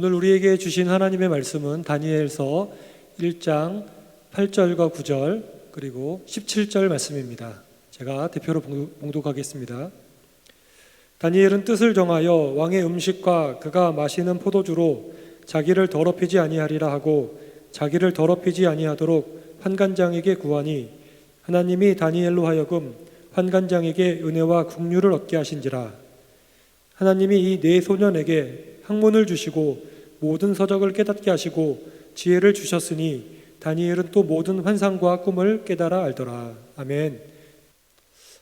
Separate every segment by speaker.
Speaker 1: 오늘 우리에게 주신 하나님의 말씀은 다니엘서 1장 8절과 9절 그리고 17절 말씀입니다. 제가 대표로 봉독하겠습니다. 다니엘은 뜻을 정하여 왕의 음식과 그가 마시는 포도주로 자기를 더럽히지 아니하리라 하고 자기를 더럽히지 아니하도록 환관장에게 구하니 하나님이 다니엘로 하여금 환관장에게 은혜와 국류를 얻게 하신지라 하나님이 이 네 소년에게 학문을 주시고 모든 서적을 깨닫게 하시고 지혜를 주셨으니 다니엘은 또 모든 환상과 꿈을 깨달아 알더라. 아멘.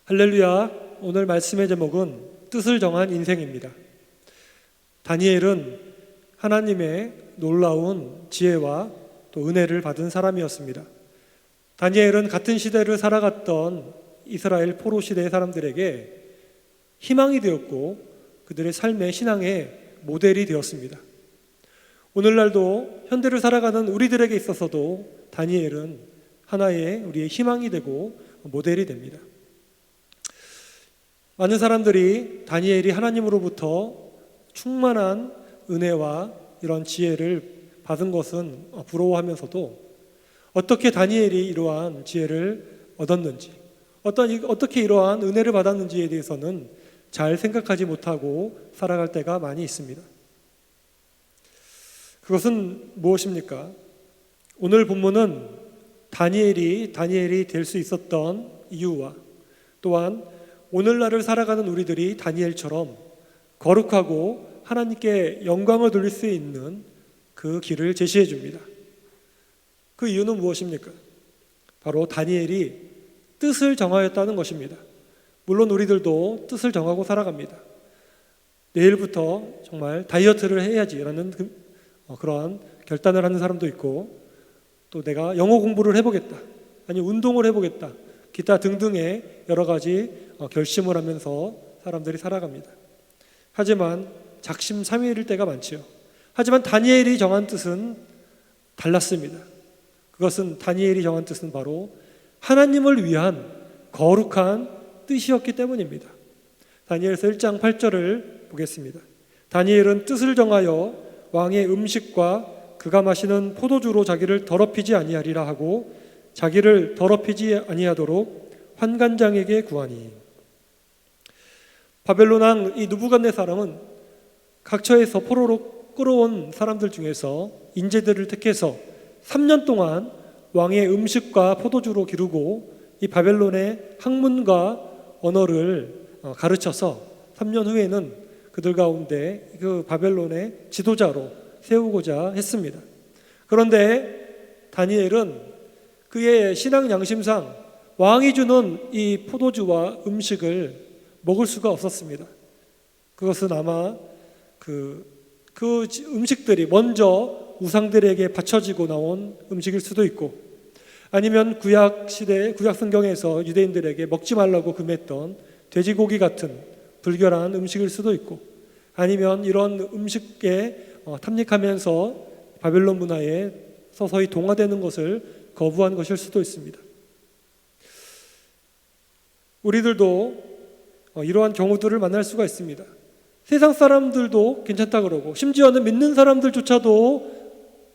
Speaker 1: 할렐루야. 오늘 말씀의 제목은 뜻을 정한 인생입니다. 다니엘은 하나님의 놀라운 지혜와 또 은혜를 받은 사람이었습니다. 다니엘은 같은 시대를 살아갔던 이스라엘 포로 시대의 사람들에게 희망이 되었고 그들의 삶의 신앙의 모델이 되었습니다. 오늘날도 현대를 살아가는 우리들에게 있어서도 다니엘은 하나의 우리의 희망이 되고 모델이 됩니다. 많은 사람들이 다니엘이 하나님으로부터 충만한 은혜와 이런 지혜를 받은 것은 부러워하면서도 어떻게 다니엘이 이러한 지혜를 얻었는지, 어떤, 어떻게 이러한 은혜를 받았는지에 대해서는 잘 생각하지 못하고 살아갈 때가 많이 있습니다. 그것은 무엇입니까? 오늘 본문은 다니엘이 다니엘이 될 수 있었던 이유와 또한 오늘날을 살아가는 우리들이 다니엘처럼 거룩하고 하나님께 영광을 돌릴 수 있는 그 길을 제시해 줍니다. 그 이유는 무엇입니까? 바로 다니엘이 뜻을 정하였다는 것입니다. 물론 우리들도 뜻을 정하고 살아갑니다. 내일부터 정말 다이어트를 해야지라는 그, 어, 그러한 결단을 하는 사람도 있고 또 내가 영어 공부를 해보겠다. 아니 운동을 해보겠다. 기타 등등의 여러 가지 어, 결심을 하면서 사람들이 살아갑니다. 하지만 작심삼일일 때가 많지요. 하지만 다니엘이 정한 뜻은 달랐습니다. 그것은 다니엘이 정한 뜻은 바로 하나님을 위한 거룩한 뜻이었기 때문입니다. 다니엘서 1장 8절을 보겠습니다. 다니엘은 뜻을 정하여 왕의 음식과 그가 마시는 포도주로 자기를 더럽히지 아니하리라 하고 자기를 더럽히지 아니하도록 환관장에게 구하니. 바벨론 왕이 누부갓네사람은 각처에서 포로로 끌어온 사람들 중에서 인재들을 택해서 3년 동안 왕의 음식과 포도주로 기르고 이 바벨론의 학문과 언어를 어, 가르쳐서 3년 후에는 그들 가운데 그 바벨론의 지도자로 세우고자 했습니다. 그런데 다니엘은 그의 신앙 양심상 왕이 주는 이 포도주와 음식을 먹을 수가 없었습니다. 그것은 아마 그, 그 음식들이 먼저 우상들에게 바쳐지고 나온 음식일 수도 있고 아니면 구약 시대 구약 성경에서 유대인들에게 먹지 말라고 금했던 돼지고기 같은 불결한 음식일 수도 있고 아니면 이런 음식에 어, 탐닉하면서 바벨론 문화에 서서히 동화되는 것을 거부한 것일 수도 있습니다. 우리들도 어, 이러한 경우들을 만날 수가 있습니다. 세상 사람들도 괜찮다 그러고 심지어는 믿는 사람들조차도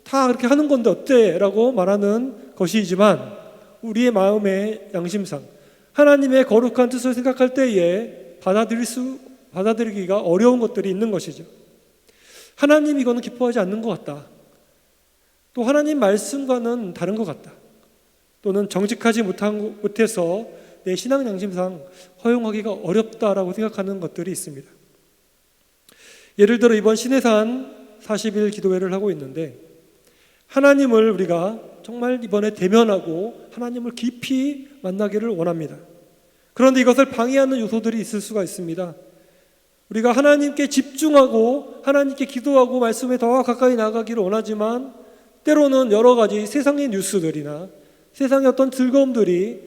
Speaker 1: 다 그렇게 하는 건데 어때? 라고 말하는 것이지만 우리의 마음의 양심상 하나님의 거룩한 뜻을 생각할 때에 받아들일 수, 받아들이기가 어려운 것들이 있는 것이죠. 하나님 이거는 기뻐하지 않는 것 같다. 또 하나님 말씀과는 다른 것 같다. 또는 정직하지 못한, 못해서 내 신앙 양심상 허용하기가 어렵다라고 생각하는 것들이 있습니다. 예를 들어 이번 신해산 40일 기도회를 하고 있는데 하나님을 우리가 정말 이번에 대면하고 하나님을 깊이 만나기를 원합니다. 그런데 이것을 방해하는 요소들이 있을 수가 있습니다. 우리가 하나님께 집중하고 하나님께 기도하고 말씀에 더 가까이 나가기를 원하지만 때로는 여러 가지 세상의 뉴스들이나 세상의 어떤 즐거움들이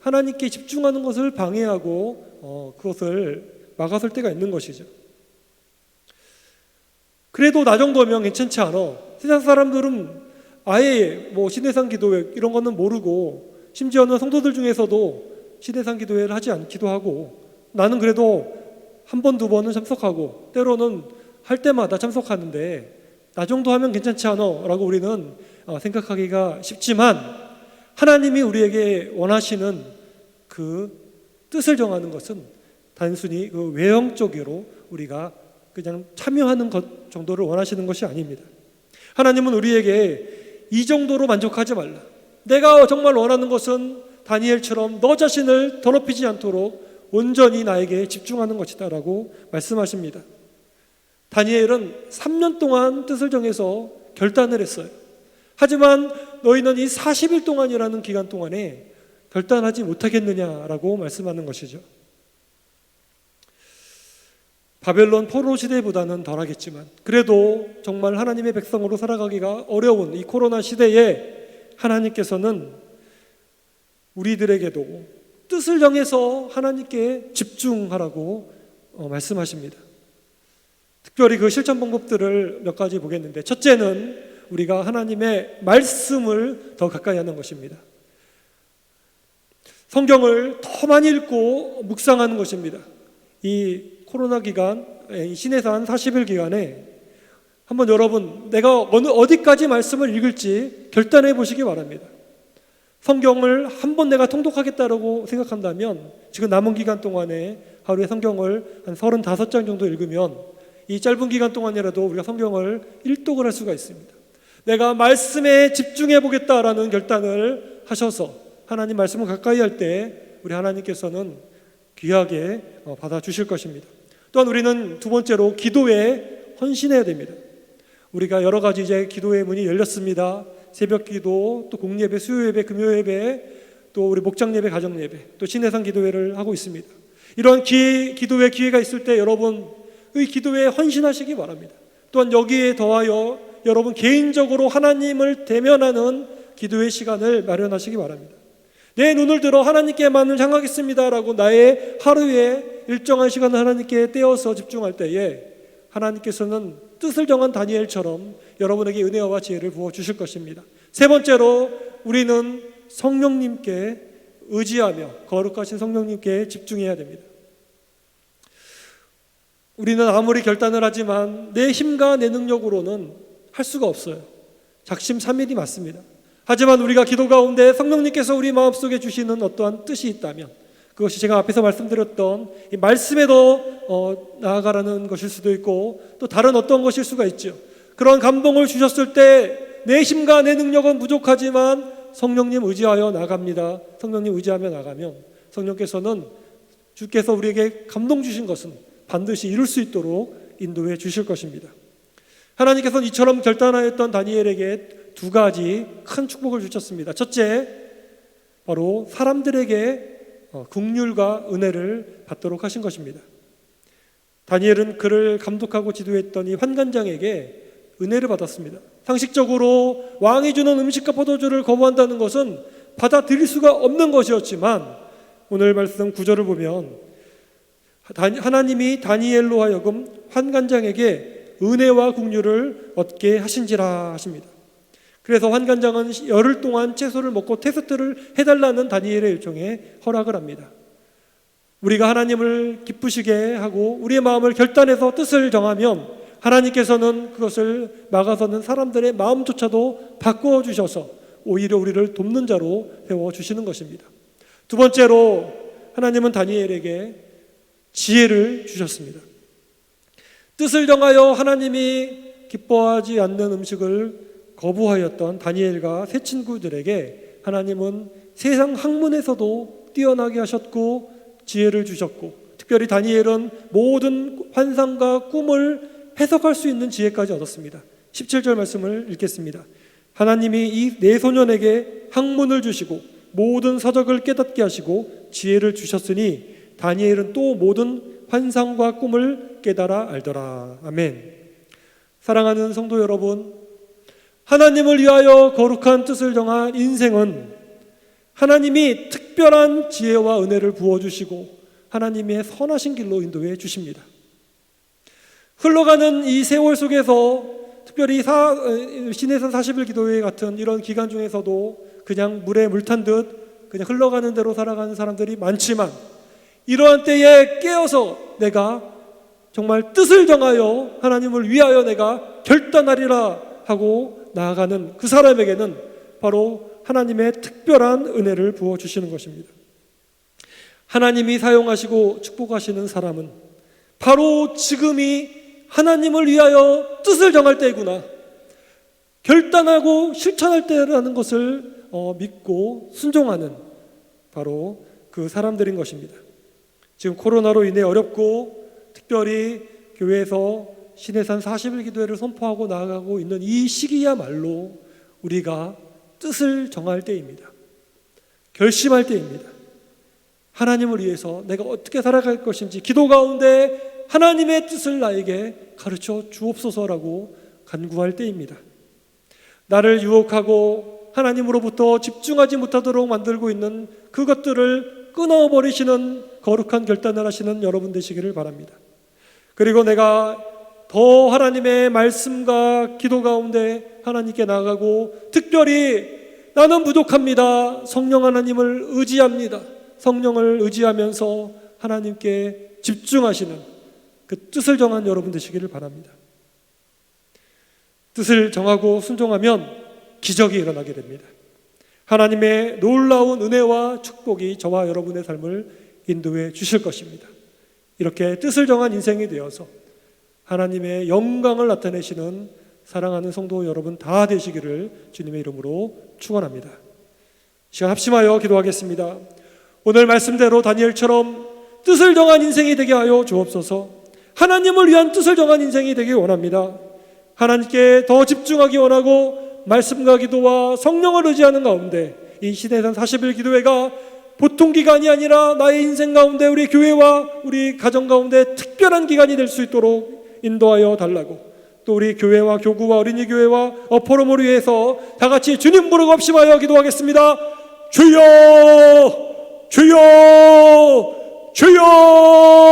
Speaker 1: 하나님께 집중하는 것을 방해하고 어, 그것을 막았을 때가 있는 것이죠. 그래도 나 정도면 괜찮지 않아. 세상 사람들은 아예 뭐 신해상 기도회 이런 거는 모르고 심지어는 성도들 중에서도 신해상 기도회를 하지 않기도 하고 나는 그래도 한 번, 두 번은 참석하고 때로는 할 때마다 참석하는데 나 정도 하면 괜찮지 않아? 라고 우리는 어, 생각하기가 쉽지만 하나님이 우리에게 원하시는 그 뜻을 정하는 것은 단순히 그 외형적으로 우리가 그냥 참여하는 것 정도를 원하시는 것이 아닙니다. 하나님은 우리에게 이 정도로 만족하지 말라. 내가 정말 원하는 것은 다니엘처럼 너 자신을 더럽히지 않도록 온전히 나에게 집중하는 것이다 라고 말씀하십니다. 다니엘은 3년 동안 뜻을 정해서 결단을 했어요. 하지만 너희는 이 40일 동안이라는 기간 동안에 결단하지 못하겠느냐라고 말씀하는 것이죠. 바벨론 포로 시대보다는 덜하겠지만 그래도 정말 하나님의 백성으로 살아가기가 어려운 이 코로나 시대에 하나님께서는 우리들에게도 뜻을 정해서 하나님께 집중하라고 어, 말씀하십니다. 특별히 그 실천 방법들을 몇 가지 보겠는데 첫째는 우리가 하나님의 말씀을 더 가까이 하는 것입니다. 성경을 더 많이 읽고 묵상하는 것입니다. 이 코로나 기간, 이 신해산 40일 기간에 한번 여러분 내가 어느 어디까지 말씀을 읽을지 결단해 보시기 바랍니다. 성경을 한 번 내가 통독하겠다라고 생각한다면 지금 남은 기간 동안에 하루에 성경을 한 35장 정도 읽으면 이 짧은 기간 동안이라도 우리가 성경을 일독을 할 수가 있습니다. 내가 말씀에 집중해 보겠다라는 결단을 하셔서 하나님 말씀을 가까이 할 때 우리 하나님께서는 귀하게 어, 받아 주실 것입니다. 또한 우리는 두 번째로 기도에 헌신해야 됩니다. 우리가 여러 가지 이제 기도의 문이 열렸습니다. 새벽 기도, 또 공예배, 수요예배, 금요예배, 또 우리 목장예배, 가정예배, 또 신해상 기도회를 하고 있습니다. 이런 기, 기도회 기회가 있을 때 여러분의 기도에 헌신하시기 바랍니다. 또한 여기에 더하여 여러분 개인적으로 하나님을 대면하는 기도의 시간을 마련하시기 바랍니다. 내 눈을 들어 하나님께만을 향하겠습니다라고 나의 하루에 일정한 시간을 하나님께 떼어서 집중할 때에 하나님께서는 뜻을 정한 다니엘처럼 여러분에게 은혜와 지혜를 부어 주실 것입니다. 세 번째로 우리는 성령님께 의지하며 거룩하신 성령님께 집중해야 됩니다. 우리는 아무리 결단을 하지만 내 힘과 내 능력으로는 할 수가 없어요. 작심삼일이 맞습니다. 하지만 우리가 기도 가운데 성령님께서 우리 마음속에 주시는 어떠한 뜻이 있다면 그것이 제가 앞에서 말씀드렸던 이 말씀에도 어, 나아가라는 것일 수도 있고 또 다른 어떤 것일 수가 있죠. 그런 감동을 주셨을 때 내 힘과 내 능력은 부족하지만 성령님 의지하여 나갑니다. 성령님 의지하며 나가면 성령께서는 주께서 우리에게 감동 주신 것은 반드시 이룰 수 있도록 인도해 주실 것입니다. 하나님께서는 이처럼 결단하였던 다니엘에게 두 가지 큰 축복을 주셨습니다. 첫째, 바로 사람들에게 어, 국률과 은혜를 받도록 하신 것입니다. 다니엘은 그를 감독하고 지도했던 이 환관장에게 은혜를 받았습니다. 상식적으로 왕이 주는 음식과 포도주를 거부한다는 것은 받아들일 수가 없는 것이었지만 오늘 말씀 구절을 보면 하나님이 다니엘로 하여금 환관장에게 은혜와 국류를 얻게 하신지라 하십니다. 그래서 환관장은 열흘 동안 채소를 먹고 테스트를 해달라는 다니엘의 요청에 허락을 합니다. 우리가 하나님을 기쁘시게 하고 우리의 마음을 결단해서 뜻을 정하면 하나님께서는 그것을 막아서는 사람들의 마음조차도 바꾸어 주셔서 오히려 우리를 돕는 자로 세워 주시는 것입니다. 두 번째로 하나님은 다니엘에게 지혜를 주셨습니다. 뜻을 정하여 하나님이 기뻐하지 않는 음식을 거부하였던 다니엘과 세 친구들에게 하나님은 세상 학문에서도 뛰어나게 하셨고 지혜를 주셨고 특별히 다니엘은 모든 환상과 꿈을 해석할 수 있는 지혜까지 얻었습니다. 17절 말씀을 읽겠습니다. 하나님이 이 네 소년에게 학문을 주시고 모든 서적을 깨닫게 하시고 지혜를 주셨으니 다니엘은 또 모든 환상과 꿈을 깨달아 알더라. 아멘. 사랑하는 성도 여러분, 하나님을 위하여 거룩한 뜻을 정한 인생은 하나님이 특별한 지혜와 은혜를 부어주시고 하나님의 선하신 길로 인도해 주십니다. 흘러가는 이 세월 속에서 특별히 사, 신해산 40일 기도회 같은 이런 기간 중에서도 그냥 물에 물 탄 듯 그냥 흘러가는 대로 살아가는 사람들이 많지만 이러한 때에 깨어서 내가 정말 뜻을 정하여 하나님을 위하여 내가 결단하리라 하고 나아가는 그 사람에게는 바로 하나님의 특별한 은혜를 부어 주시는 것입니다. 하나님이 사용하시고 축복하시는 사람은 바로 지금이 하나님을 위하여 뜻을 정할 때이구나. 결단하고 실천할 때라는 것을 어, 믿고 순종하는 바로 그 사람들인 것입니다. 지금 코로나로 인해 어렵고 특별히 교회에서 신해산 40일 기도회를 선포하고 나아가고 있는 이 시기야말로 우리가 뜻을 정할 때입니다. 결심할 때입니다. 하나님을 위해서 내가 어떻게 살아갈 것인지 기도 가운데 하나님의 뜻을 나에게 가르쳐 주옵소서라고 간구할 때입니다. 나를 유혹하고 하나님으로부터 집중하지 못하도록 만들고 있는 그것들을 끊어버리시는 거룩한 결단을 하시는 여러분 되시기를 바랍니다. 그리고 내가 더 하나님의 말씀과 기도 가운데 하나님께 나가고 특별히 나는 부족합니다. 성령 하나님을 의지합니다. 성령을 의지하면서 하나님께 집중하시는 그 뜻을 정한 여러분 되시기를 바랍니다. 뜻을 정하고 순종하면 기적이 일어나게 됩니다. 하나님의 놀라운 은혜와 축복이 저와 여러분의 삶을 인도해 주실 것입니다. 이렇게 뜻을 정한 인생이 되어서 하나님의 영광을 나타내시는 사랑하는 성도 여러분 다 되시기를 주님의 이름으로 축원합니다. 시간 합심하여 기도하겠습니다. 오늘 말씀대로 다니엘처럼 뜻을 정한 인생이 되게 하여 주옵소서. 하나님을 위한 뜻을 정한 인생이 되길 원합니다. 하나님께 더 집중하기 원하고 말씀과 기도와 성령을 의지하는 가운데 이 시대산 40일 기도회가 보통 기간이 아니라 나의 인생 가운데 우리 교회와 우리 가정 가운데 특별한 기간이 될 수 있도록 인도하여 달라고 또 우리 교회와 교구와 어린이 교회와 어퍼럼을 위해서 다 같이 주님 부르고 합심하여 기도하겠습니다. 주여 주여 주여